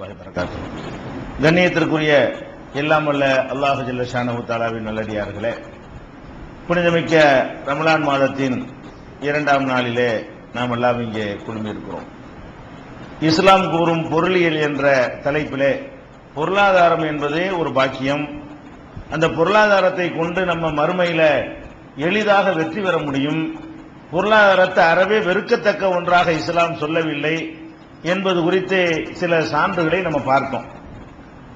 வரமத்துல்லாஹி வரகாத்து கண்ணியத்திற்குரிய எல்லாம் வல்ல அல்லாஹு ஜல்ல ஷானு தாலாவின் நல்லடியார்களே புனிதமிக்க ரமலான் மாதத்தின் இரண்டாம் நாளிலே நாம் எல்லாம் இங்கே குழுமியிருக்கிறோம். இஸ்லாம் கூறும் பொருளியல் என்ற தலைப்பிலே பொருளாதாரம் என்பதே ஒரு பாக்கியம். அந்த பொருளாதாரத்தை கொண்டு நம்ம மறுமையில எளிதாக வெற்றி பெற முடியும். பொருளாதாரத்தை அறவே வெறுக்கத்தக்க ஒன்றாக இஸ்லாம் சொல்லவில்லை. என்பது குறித்து சில சான்றுகளை நம்ம பார்த்தோம்.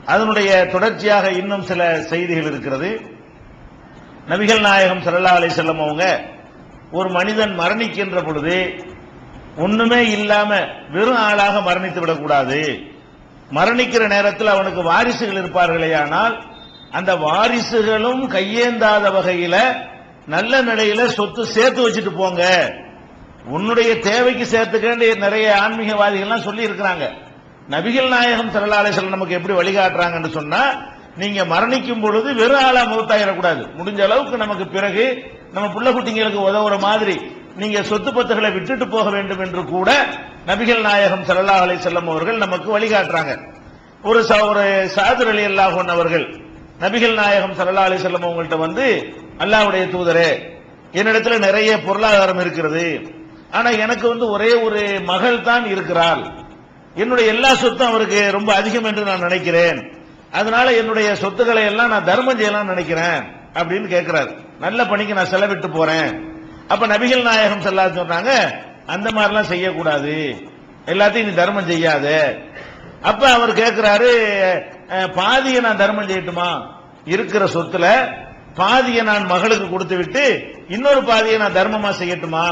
அதனுடைய தொடர்ச்சியாக இன்னும் சில செய்திகள் இருக்கிறது. நபிகள் நாயகம் சல்லா அலி செல்லம் அவங்க ஒரு மனிதன் மரணிக்கின்ற பொழுது ஒண்ணுமே இல்லாம வெறும் ஆளாக மரணித்து விடக்கூடாது. மரணிக்கிற நேரத்தில் அவனுக்கு வாரிசுகள் இருப்பார்களே ஆனால் அந்த வாரிசுகளும் கையேந்தாத வகையில நல்ல நிலையில சொத்து சேர்த்து வச்சுட்டு போங்க. உன்னுடைய தேவைக்கு சேர்த்துக்கேண்டு நிறைய ஆன்மீகவாதிகள்லாம் சொல்லி இருக்கிறாங்க நபிகள் நாயகம் ஸல்லல்லாஹு நமக்கு எப்படி வழிகாட்டுறாங்கன்னு சொன்னா நீங்க மரணிக்கும் பொழுது வெறும் ஆளா மூத்தாயிடக்கூடாது முடிஞ்ச அளவுக்கு நமக்கு பிறகு நம்ம புள்ள குட்டிங்களுக்கு உதவுற மாதிரி நீங்க சொத்து பத்துகளை விட்டுட்டு போக வேண்டும் என்று கூட நபிகள் நாயகம் ஸல்லல்லாஹு அலை செல்லம் அவர்கள் நமக்கு வழிகாட்டுறாங்க. ஒரு ச- ஒரு சாதுர் அலி அல்லாஹன் அவர்கள் நபிகள் நாயகம் ஸல்லல்லாஹு அலி செல்லம் அவங்கள்ட்ட வந்து அல்லாவுடைய தூதரே என்னிடத்துல நிறைய பொருளாதாரம் இருக்கிறது. ஆனா எனக்கு வந்து ஒரே ஒரு மகள் தான் இருக்கிறாள். என்னுடைய எல்லா சொத்தும் அவருக்கு ரொம்ப அதிகம் என்று நான் நினைக்கிறேன். அதனால என்னுடைய சொத்துக்களை எல்லாம் நான் தர்மம் செய்யலாம்னு நினைக்கிறேன் அப்படின்னு கேட்கிறார். நல்ல பணிக்கு நான் செலவிட்டு போறேன். அப்ப நபிகள் நாயகம் செல்லா சொன்னாங்க அந்த மாதிரிலாம் செய்யக்கூடாது. எல்லாத்தையும் நீ தர்மம் செய்யாத. அப்ப அவர் கேட்கிறாரு பாதியை நான் தர்மம் செய்யட்டுமா? இருக்கிற சொத்துல பாதியை நான் மகளுக்கு கொடுத்து விட்டு இன்னொரு பாதியை நான் தர்மமா செய்யட்டுமா?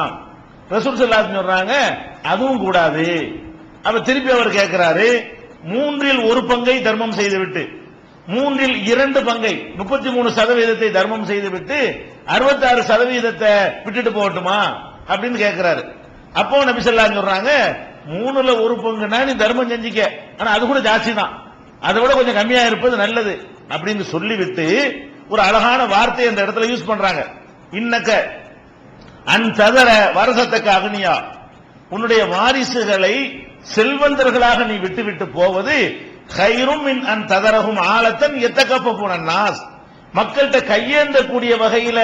ரசூல் ஸல்லல்லாஹு சொல்றாங்க அதுவும் கூடாது. அப்ப திருப்பி அவர் கேட்கிறாரு மூன்றில் ஒரு பங்கை தர்மம் செய்துவிட்டு மூன்றில் இரண்டு பங்கை முப்பத்தி மூணு சதவீதத்தை தர்மம் செய்துவிட்டு அறுபத்தாறு சதவீதத்தை விட்டுட்டு போகட்டுமா? அப்படின்னு கேட்கிறாரு அப்போ நபி ஸல்லல்லாஹு சொல்றாங்க மூணுல ஒரு பங்குனா நீ தர்மம் செஞ்சுக்க. ஆனா அது கூட ஜாஸ்தி தான். அதை விட கொஞ்சம் கம்மியா இருப்பது நல்லது அப்படின்னு சொல்லிவிட்டு ஒரு அழகான வார்த்தையை அந்த இடத்துல யூஸ் பண்றாங்க. இன்னக்க அன் ததர அக்னியா. உன்னுடைய வாரிசுகளை செல்வந்தர்களாக நீ விட்டுவிட்டு போவது ஹைரும் மின் அன் ததரகும் ஆலத்தன் எத்தக்கப்ப நாஸ். மக்கள்கிட்ட கையேந்தக்கூடிய வகையில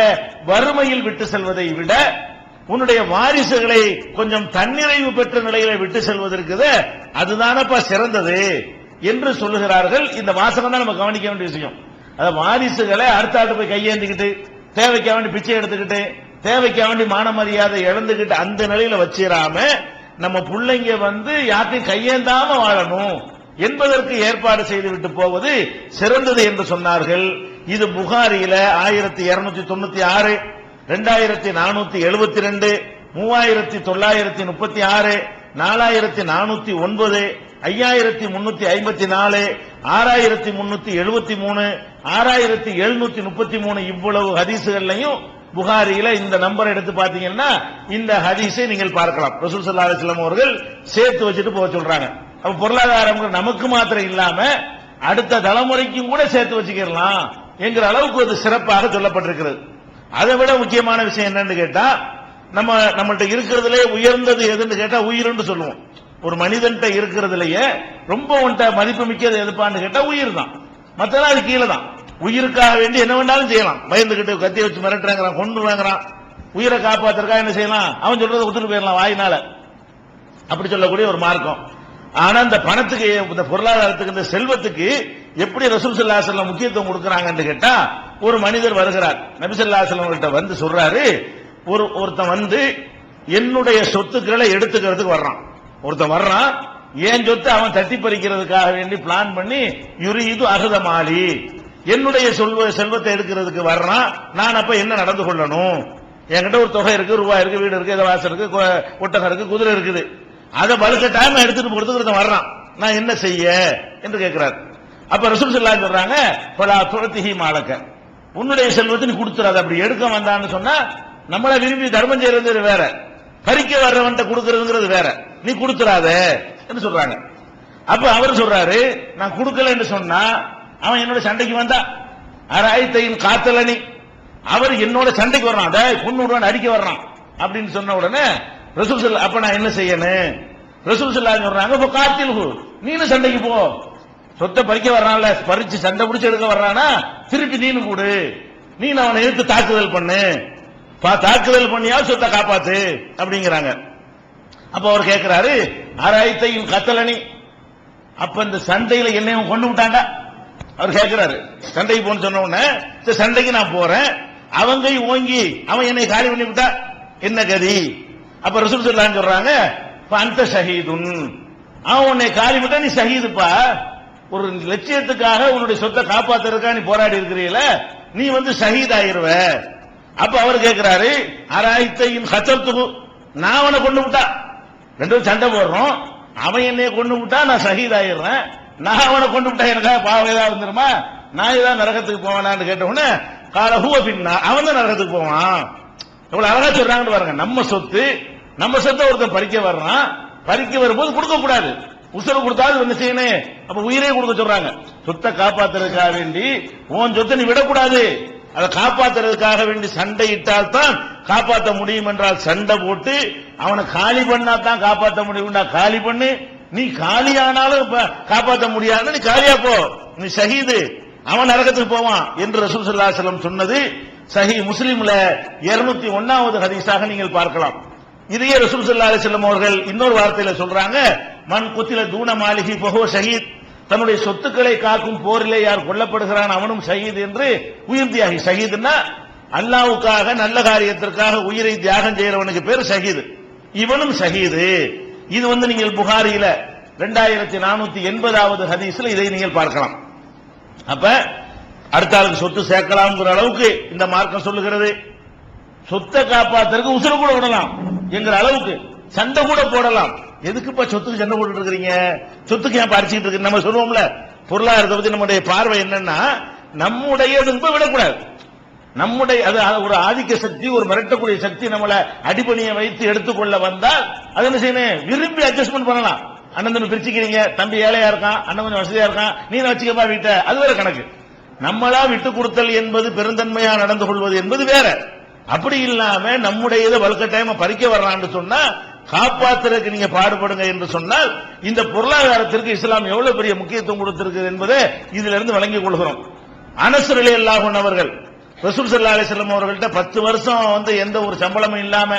வறுமையில் விட்டு செல்வதை விட உன்னுடைய வாரிசுகளை கொஞ்சம் தன்னிறைவு பெற்ற நிலையில விட்டு செல்வதற்கு அதுதானப்பா சிறந்தது என்று சொல்லுகிறார்கள். இந்த வாசகம் தான் நம்ம கவனிக்க வேண்டிய விஷயம். அந்த வாரிசுகளை அடுத்த ஆட்டு போய் கையேந்திக்கிட்டு தேவைக்காக வேண்டி பிச்சை எடுத்துக்கிட்டு தேவைக்கா வேண்டி மான மரியாதை இழந்துகிட்டு அந்த நிலையில வச்சிடாம நம்ம பிள்ளைங்க வந்து யாருக்கும் கையேந்தாம வாழணும் என்பதற்கு ஏற்பாடு செய்துவிட்டு போவது சிறந்தது என்று சொன்னார்கள். இது புகாரியில ஆயிரத்தி இருநூத்தி தொண்ணூத்தி ஆறு ரெண்டாயிரத்தி நானூத்தி எழுபத்தி ரெண்டு மூவாயிரத்தி தொள்ளாயிரத்தி முப்பத்தி ஆறு நாலாயிரத்தி நானூத்தி ஒன்பது ஐயாயிரத்தி முன்னூத்தி ஐம்பத்தி நாலு ஆறாயிரத்தி முன்னூத்தி எழுபத்தி மூணு ஆறாயிரத்தி எழுநூத்தி முப்பத்தி மூணு இவ்வளவு ஹதீசுகள்லையும் புகாரியில இந்த நம்பர் எடுத்து பாத்தீங்கன்னா இந்த ஹதீஸை நீங்கள் பார்க்கலாம். ரசூல் சல்லா அலிஸ்லாம் அவர்கள் சேர்த்து வச்சுட்டு போக சொல்றாங்க. அப்ப பொருளாதாரம் நமக்கு மாத்திரம் இல்லாம அடுத்த தலைமுறைக்கும் கூட சேர்த்து வச்சுக்கலாம் என்கிற அளவுக்கு அது சிறப்பாக சொல்லப்பட்டிருக்கிறது. அதை விட முக்கியமான விஷயம் என்னன்னு கேட்டா நம்ம நம்மள்கிட்ட இருக்கிறதுலே உயர்ந்தது எதுன்னு கேட்டா உயிர்னு சொல்லுவோம். ஒரு மனிதன்ட்ட இருக்கிறதுலயே ரொம்ப உன்ட்ட மதிப்பு மிக்கது எதுப்பான்னு கேட்டா உயிர் தான். மத்தெல்லாம் அது கீழே தான். உயிருக்காக வேண்டி என்ன வேண்டாலும் செய்யலாம். பயந்துகிட்டு கத்தி வச்சு மிரட்டுறாங்கிறான் கொண்டு வாங்குறான் உயிரை காப்பாத்துறதுக்காக என்ன செய்யலாம்? அவன் சொல்றதை கொடுத்துட்டு போயிடலாம் வாயினால. அப்படி சொல்லக்கூடிய ஒரு மார்க்கம். ஆனா இந்த பணத்துக்கு இந்த பொருளாதாரத்துக்கு இந்த செல்வத்துக்கு எப்படி ரசூல் முக்கியத்துவம் கொடுக்குறாங்கன்னு கேட்டா ஒரு மனிதர் வருகிறார். நபி கிட்ட வந்து சொல்றாரு ஒரு ஒருத்தன் வந்து என்னுடைய சொத்துக்களை எடுத்துக்கிறதுக்கு வர்றான். ஒருத்தன் வர்றான் என் சொத்து அவன் தட்டி பறிக்கிறதுக்காக வேண்டி பிளான் பண்ணி யுரீது அகத மாலி என்னுடைய சொல்வ செல்வத்தை எடுக்கிறதுக்கு வர்றான். நான் அப்ப என்ன நடந்து கொள்ளணும்? என்கிட்ட ஒரு தொகை இருக்கு ரூபாய் இருக்கு வீடு இருக்கு வாசல் இருக்கு கொ- ஒட்டகம் இருக்கு குதிரை இருக்குது. அதை வலுக்கட்டாம எடுத்துட்டு போறதுக்கு வர்றான். நான் என்ன செய்ய? என்று கேட்கிறார் அப்ப ரசூல் சொல்லா சொல்றாங்க பலா துரத்திஹி மாலக்க. உன்னுடைய செல்வத்தை நீ கொடுத்துறாத. அப்படி எடுக்க வந்தான்னு சொன்னா நம்மள விரும்பி தர்மம் செய்யறது வேற. பறிக்க வர்றவன்ட்ட கொடுக்கறதுங்கிறது வேற. நீ கொடுத்துறாத என்று சொல்றாங்க. அப்ப அவர் சொல்றாரு நான் கொடுக்கலன்னு சொன்னா அவன் என்னோட சண்டைக்கு வந்தா. அராயத்தையின் காத்தலனி அவர் என்னோட சண்டைக்கு வர்றான். அதை பொண்ணு அடிக்க வர்றான். அப்படின்னு சொன்ன உடனே ரசூல் ஸல்லல்லாஹு அப்ப நான் என்ன செய்யணும்? ரசூல் ஸல்லல்லாஹு சொல்றாங்க இப்போ காத்தில் நீனும் சண்டைக்கு போ. சொத்தை பறிக்க வர்றான்ல பறிச்சு சண்டை பிடிச்சி எடுக்க வர்றானா? திருப்பி நீனு கூடு. நீ அவனை எடுத்து தாக்குதல் பண்ணு. பா- தாக்குதல் பண்ணியா சொத்தை காப்பாத்து. அப்படிங்கிறாங்க. அப்ப அவர் கேட்கிறாரு ஆராய்த்தையும் கத்தலனி அப்ப இந்த சண்டையில என்னையும் கொண்டு விட்டாங்க அவர் கேட்கிறாரு சண்டைக்கு போன்னு சொன்ன உடனே சண்டைக்கு நான் போறேன். அவங்கையும் ஓங்கி அவன் என்னை காலி பண்ணி விட்டா என்ன கதி? அப்ப ரசூல் சொல்லான்னு சொல்றாங்க அந்த ஷஹீதுன். அவன் உன்னை காலி விட்டா நீ ஷஹீதுப்பா. ஒரு லட்சியத்துக்காக உன்னுடைய சொத்தை காப்பாத்துறதுக்காக நீ போராடி இருக்கிறீல நீ வந்து ஷஹீத் ஆயிருவ. அப்ப அவர் கேட்கிறாரு அராய்த்தையும் சத்தத்துக்கு நான் அவனை கொண்டு விட்டா. ரெண்டு சண்டை போடுறோம். அவன் என்னைய கொண்டு விட்டா நான் ஷஹீத் ஆயிடுறேன். நான் அவனை கொண்டு விட்டா எனக்காக பாவம் ஏதாவது வந்துருமா நான் ஏதாவது நரகத்துக்கு போவானான்னு கேட்டவுடனே கால ஹூவ பின்னா. அவன் தான் நரகத்துக்கு போவான். எவ்வளவு அழகா சொல்றாங்கன்னு பாருங்க. நம்ம சொத்து நம்ம சொத்தை ஒருத்தன் பறிக்க வர்றான். பறிக்க வரும்போது கொடுக்க கூடாது. உசுறு கொடுத்தாலும் என்ன செய்யணும்? அப்ப உயிரே கொடுக்க சொல்றாங்க. சொத்தை காப்பாத்துறதுக்காக வேண்டி உன் சொத்தை நீ விடக்கூடாது. அதை காப்பாத்துறதுக்காக வேண்டி சண்டையிட்டால் தான் காப்பாற்ற முடியும் என்றால் சண்டை போட்டு அவனை காலி பண்ணா தான் காப்பாற்ற முடியும்னா காலி பண்ணு. நீ காலியானாலும் காப்பாற்ற முடியாது நீ காலியா போ. நீ ஷஹீது. அவன் நரகத்துக்கு போவான் என்று ரசூல் ஸல்லல்லாஹு சொன்னது சஹி முஸ்லீம்ல இருநூத்தி ஒன்னாவது ஹதீஸாக நீங்கள் பார்க்கலாம். இதையே ரசூல் சல்லா அலிசல்லம் அவர்கள் இன்னொரு வார்த்தையில சொல்றாங்க. மண் குத்தில தூன மாளிகி பகோ ஷஹீத். தன்னுடைய சொத்துக்களை காக்கும் போரிலே யார் கொல்லப்படுகிறான் அவனும் ஷஹீத் என்று உயிர் தியாகி ஷஹீதுன்னா அல்லாவுக்காக நல்ல காரியத்திற்காக உயிரை தியாகம் செய்யறவனுக்கு பேர் ஷஹீது. இவனும் ஷஹீது. இது வந்து நீங்கள் புகாரியில ரெண்டாயிரத்தி நானூத்தி எண்பதாவது ஹதீஸ்ல இதை நீங்கள் பார்க்கலாம். அப்ப அடுத்த ஆளுக்கு சொத்து சேர்க்கலாம்ங்கிற அளவுக்கு இந்த மார்க்கம் சொல்லுகிறது. சொத்தை காப்பாத்துறதுக்கு உசுறு கூட விடலாம் என்கிற அளவுக்கு சண்டை கூட போடலாம். எதுக்குப்பா சொத்துக்கு சண்டை போட்டு இருக்கிறீங்க? சொத்துக்கு ஏன் பறிச்சுட்டு இருக்கு நம்ம சொல்லுவோம்ல பொருளாதாரத்தை பத்தி நம்முடைய பார்வை என்னன்னா நம்முடைய விடக்கூடாது. நம்முடைய அது ஒரு ஆதிக்க சக்தி ஒரு மிரட்டக்கூடிய சக்தி நம்மளை அடிபணியை வைத்து எடுத்துக்கொள்ள வந்தால் அது என்ன செய்யணும்? விரும்பி அட்ஜஸ்ட்மெண்ட் பண்ணலாம். அண்ணன் தம்பி பிரிச்சுக்கிறீங்க தம்பி ஏழையா இருக்கான் அண்ணன் கொஞ்சம் வசதியா இருக்கான் நீ வச்சுக்கப்பா வீட்டை? அது வேற கணக்கு. நம்மளா விட்டு கொடுத்தல் என்பது பெருந்தன்மையா நடந்து கொள்வது என்பது வேற. அப்படி இல்லாம நம்முடைய இதை வலுக்கட்டாயமா பறிக்க வர்றான்னு சொன்னா காப்பாத்துறதுக்கு நீங்க பாடுபடுங்க என்று சொன்னால் இந்த பொருளாதாரத்திற்கு இஸ்லாம் எவ்வளவு பெரிய முக்கியத்துவம் கொடுத்திருக்கு என்பதை இதுல இருந்து வழங்கிக் கொள்கிறோம். அனசுரலி அலி அல்லாஹன் அவர்கள் ரசூல் சல்லா அலிஸ்லாம் அவர்கள்ட்ட பத்து வருஷம் வந்து எந்த ஒரு சம்பளமும் இல்லாம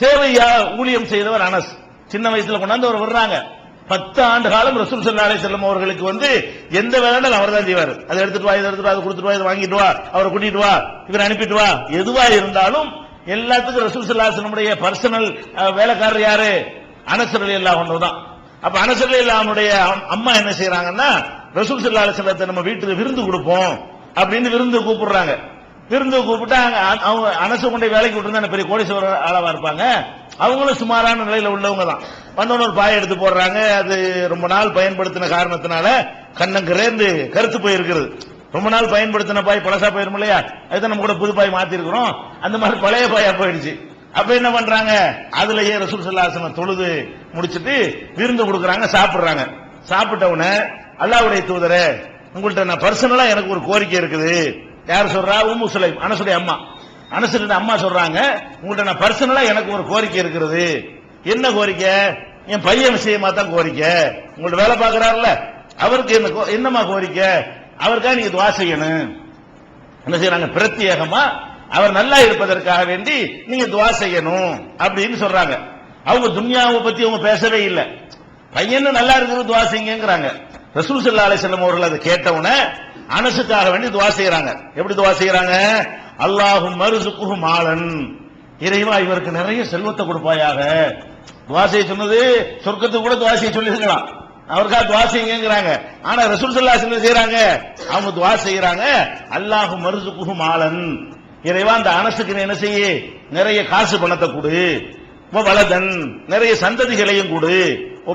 சேவையா ஊழியம் செய்தவர் அனஸ். சின்ன வயசுல கொண்டாந்து அவர் வர்றாங்க. பத்து ஆண்டு காலம் ரசூல் சல்லா அலிஸ்லாம் அவர்களுக்கு வந்து எந்த வேலையும் அவர் தான் செய்வார். அதை எடுத்துட்டு வா இதை எடுத்துட்டு அதை கொடுத்துட்டு வா இதை வாங்கிட்டு வா அவரை கூட்டிட்டு வா இவரை அனுப்பிட்டு வா. எதுவா இருந்தாலும் எல்லாத்துக்கும் ரசூல் சல்லா செல்லமுடைய பர்சனல் வேலைக்காரர் யாரு? அனசர் அலி அல்லாஹ் தான். அப்ப அனசர் அலி அம்- அம்மா என்ன செய்யறாங்கன்னா ரசூல் சல்லா அலிஸ்லத்தை நம்ம வீட்டுக்கு விருந்து கொடுப்போம். அப்படின்னு விருந்து கூப்பிடுறாங்க. விருந்து கூப்பிட்டு அங்க அ- அவங்க அனசு கொண்டே வேலைக்கு விட்டுருந்தா பெரிய கோடீஸ்வரர் ஆளவா இருப்பாங்க? அவங்களும் சுமாரான நிலையில உள்ளவங்க தான். வந்தவன ஒரு பாய் எடுத்து போடுறாங்க. அது ரொம்ப நாள் பயன்படுத்தின காரணத்தினால கண்ணங்கிறேந்து கருத்து போயிருக்கிறது ரொம்ப நாள் பயன்படுத்தின பாய் பழசா போயிரும் இல்லையா? அதுதான் நம்ம கூட புது பாய் மாத்திருக்கிறோம். அந்த மாதிரி பழைய பாயா போயிடுச்சு. அப்ப என்ன பண்றாங்க? அதுலயே ரசூல் சல்லாசனம் தொழுது முடிச்சிட்டு விருந்து கொடுக்குறாங்க சாப்பிடுறாங்க. சாப்பிட்ட உடனே அல்லாவுடைய தூதரே உங்கள்கிட்ட நான் பர்சனலா எனக்கு ஒரு கோரிக்கை இருக்குது. யார் சொல்றா? உம் சுலைம் அனசுடைய அம்மா. அனசுடைய அம்மா சொல்றாங்க உங்கள்கிட்ட நான் பர்சனலா எனக்கு ஒரு கோரிக்கை இருக்கிறது என்ன கோரிக்கை? என் பையன் விஷயமா தான் கோரிக்கை. உங்கள்ட்ட வேலை பார்க்கறாருல்ல அவருக்கு என்ன கோ- என்னம்மா கோரிக்கை? அவருக்காக நீங்க துவா செய்யணும். என்ன செய்யறாங்க? பிரத்யேகமா அவர் நல்லா இருப்பதற்காக வேண்டி நீங்க துவா செய்யணும் அப்படின்னு சொல்றாங்க. அவங்க துன்யாவை பத்தி அவங்க பேசவே இல்லை. பையன் நல்லா இருக்கிறது துவா செய்யுங்கிறாங்க. ரசூல் சல்லா அலைஹி வஸல்லம் அவர்கள் அதை கேட்டவுடனே அனசுக்காக வேண்டி துவா செய்யறாங்க எப்படி துவா செய்யறாங்க அல்லாஹும் மருசுக்கு மாலன் இறைவா இவருக்கு நிறைய செல்வத்தை கொடுப்பாயாக. துவா செய்ய சொன்னது சொர்க்கத்துக்கு கூட துவா செய்ய சொல்லிருக்கலாம் அவருக்காக துவா செய்யுங்கிறாங்க ஆனா ரசூல் சல்லா அலைஹி செய்யறாங்க அவங்க துவா செய்யறாங்க அல்லாஹு மருசுக்குஹு மாலன் இறைவா அந்த அனசுக்கு என்ன செய்ய? நிறைய காசு பணத்தை கொடு. வளதன். வலதன் நிறைய சந்ததிகளையும் கொடு.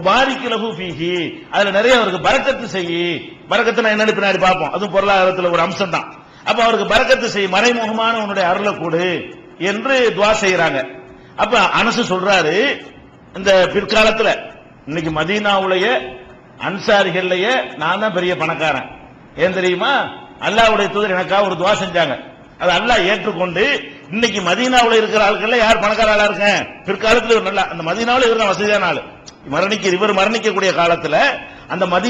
பாரிக்கு லகு ஃபீஹி. அதுல நிறைய அவருக்கு பரக்கத்து செய்யி. பரக்கத்து என்னன்னு பின்னாடி பார்ப்போம். அதுவும் பொருளாதாரத்துல ஒரு அம்சம் தான் அப்ப அவருக்கு பரக்கத்து செய் மறைமுகமான உன்னுடைய அருளை கூடு என்று துவா செய்யறாங்க அப்ப அனசு சொல்றாரு இந்த பிற்காலத்துல இன்னைக்கு மதீனாவுடைய அன்சாரிகள்லயே நான் தான் பெரிய பணக்காரன். ஏன் தெரியுமா? அல்லாவுடைய தூதர் எனக்காக ஒரு துவா செஞ்சாங்க. அது அல்லாஹ் ஏற்றுக்கொண்டு இன்னைக்கு மதீனாவில் இருக்கிற ஆட்கள்ல யார் பணக்கார ஆளா இருக்கேன் பிற்காலத்துல நல்லா அந்த மதீனாவில் இருக்கிற வசதியான ஆளு. மரணிக்க இவர் மரணிக்கக்கூடிய காலத்துல அந்த மதி